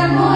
квітне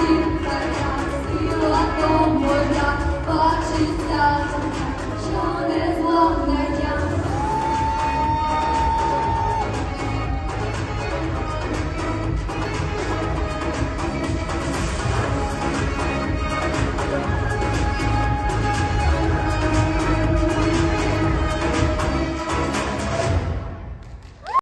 Дівка, сила, то моя, бачиться.